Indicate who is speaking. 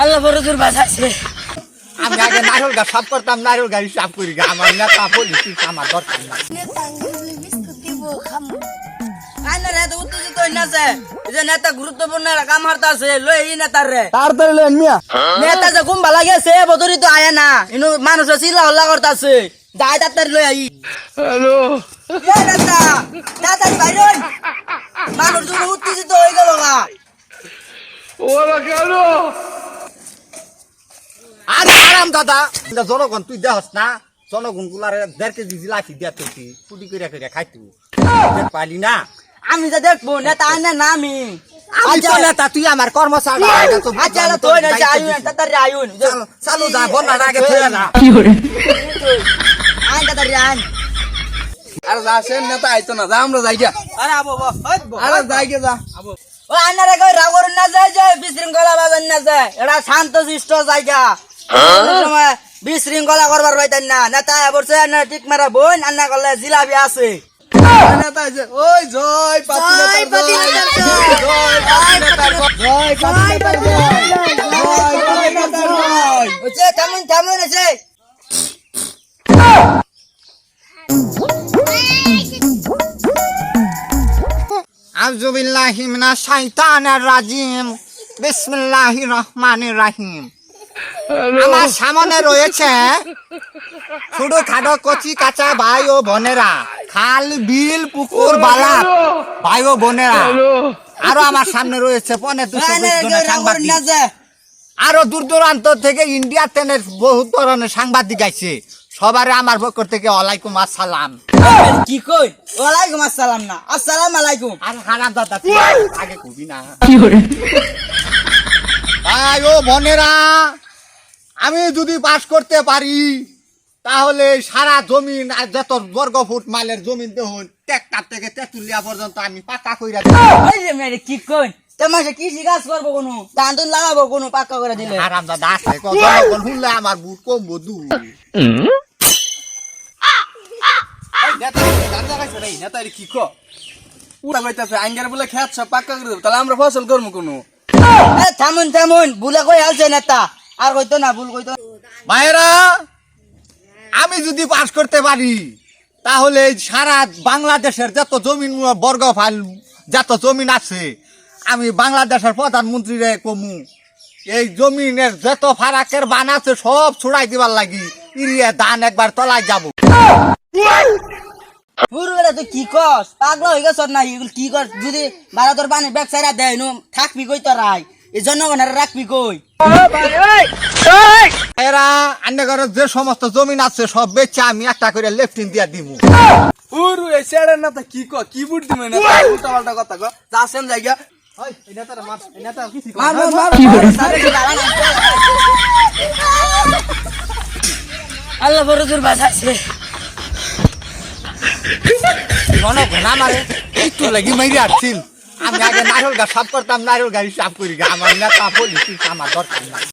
Speaker 1: আল্লাহ বড় দূর বাঁচাইছে
Speaker 2: আমি আগে নারকেল গাছ সাফ করতাম নারকেল গাছ সাফ করি গা। আমার নেতা পলিটিক্স আমার দরকার নাই।
Speaker 1: আইনারে তো উত্তেজিত হই নাছে যে নেতা গুরুত্বপূর্ণ একটা কাম হারতা আছে লই এই নেতার রে
Speaker 3: তাড়াতাড়ি লেন মিয়া
Speaker 1: নেতা যে ঘুম ভালা গেছে বদরি তো আয়া না ইনু মানুষ চিল্লা হল্লা করতাছে দায় তাড়াতাড়ি লই আই হ্যালো নেতা তাড়াতাড়ি বাইরন মানুষ দুটো উত্তেজিত হয়ে গেল গা
Speaker 2: আরে আরাম দাদা। জনগণ তুই দেহস না? জনগণ গুলারে দেড় কেজি জিলাপি দিয়া তুই পুটি করিয়া করিয়া খাইতু। পাইলি না?
Speaker 1: আমি যে দেখব নেতা আইনা না আমি।
Speaker 2: আমি তো নেতা তুই আমার কর্মচারী।
Speaker 1: আচ্ছা এটা না যে আইন তাড়াতাড়ি আইন।
Speaker 2: চালো চালো যা বন্যার আগে ফিরে না
Speaker 1: আইন তাড়াতাড়ি আইন।
Speaker 3: আরে যা সেন নেতা আইতো না যা আমরা যাই গা
Speaker 1: আরে আবো আবো
Speaker 3: আরে যাই গে যা।
Speaker 1: ও আনারে কই রাগর না যায় যে বিশৃঙ্খলা বাজার না যায়। এটা শান্ত শিষ্ট জায়গা। সময় বিশৃঙ্খলা করবার পাইতেন না। নেতা বলছে না ঠিক মারা বোন আন্না করলে জিলাপি আছে।
Speaker 3: ওই জয় পাতি
Speaker 1: জয়
Speaker 3: জয়। জয়।
Speaker 2: মিনাশ শাইতানির রাজিম। বিসমিল্লাহির রহমানির রহিম। আমার সামনে রয়েছে ছোট খাটো কচি কাঁচা ভাই ও বোনেরা। খাল বিল পুকুর বালা ভাই ও বোনেরা। আরও আমার সামনে রয়েছে পনে সাংবাদিক।
Speaker 1: না যায়
Speaker 2: আরও দূর দূরান্ত থেকে ইন্ডিয়া তেনের বহু ধরনের সাংবাদিক আছে সবারে আমার পক্ষ থেকে ওয়ালাইকুম আসসালাম।
Speaker 1: কি কই? ওয়ালাইকুম আসসালাম না। আসসালাম আলাইকুম।
Speaker 2: আর হারাম দাদা আগে কবি না। ভাই ও বোনেরা আমি যদি পাস করতে পারি তাহলে সারা জমিন আর যত বর্গ ফুট মাইলের জমিন দেখুন ট্যাক্টার থেকে তেঁতুলিয়া পর্যন্ত আমি পাকা কইরা
Speaker 1: কি কই তোমার সে কৃষি কাজ করব কোনো? ধান তুন লাগাবো কোনো পাক্কা করে দিলে।
Speaker 2: আরাম দাদা শুনলে আমার বুট কমবো দু
Speaker 3: কি ক আঙ্গার বলে করে দেব তাহলে আমরা ফসল করব কোনো?
Speaker 1: থামুন থামুন ভুলে কই হালছে নেতা? আর কইতো না ভুল কইতো
Speaker 2: ভাইরা আমি যদি পাস করতে পারি তাহলে সারা বাংলাদেশের যত জমিন বর্গ ফাইল যত জমিন আছে আমি বাংলাদেশের প্রধানমন্ত্রীরে কমু। এই জমিনের যত ফারাকের বান আছে সব ছুড়াই দিবার লাগি ইরিয়া ধান একবার তলায় যাব।
Speaker 1: পুরুবেলা তুই কি কস পাগলা হয়ে গেছ না কি কর যদি ভারতের পানি ব্যাগ সাইরা দেয় থাকবি কই তোরাই এই জনগণের রাখবি কই?
Speaker 2: এরা আন্নে ঘরের যে সমস্ত জমিন আছে সব বেচে আমি একটা করে লেফটিন দিয়া দিব
Speaker 3: পুরু এই সেড়ের নেতা কি ক কি বুট দিবে নেতা উল্টা পাল্টা কথা ক যা সেন যাই গা ওই এই নেতার মার এই নেতা কি
Speaker 1: মার, মার, মার, সারে কি দাঁড়ান আছে? আল্লাহ বড় বাঁচাইছে
Speaker 2: আমারে একটু লাগি মাইরে আসছিল আমি আগে নারুল গাছ সাফ করতাম, নারুল গাছ সাফ করি। আমার নেতা পলিটিক্স আমার দরকার নাই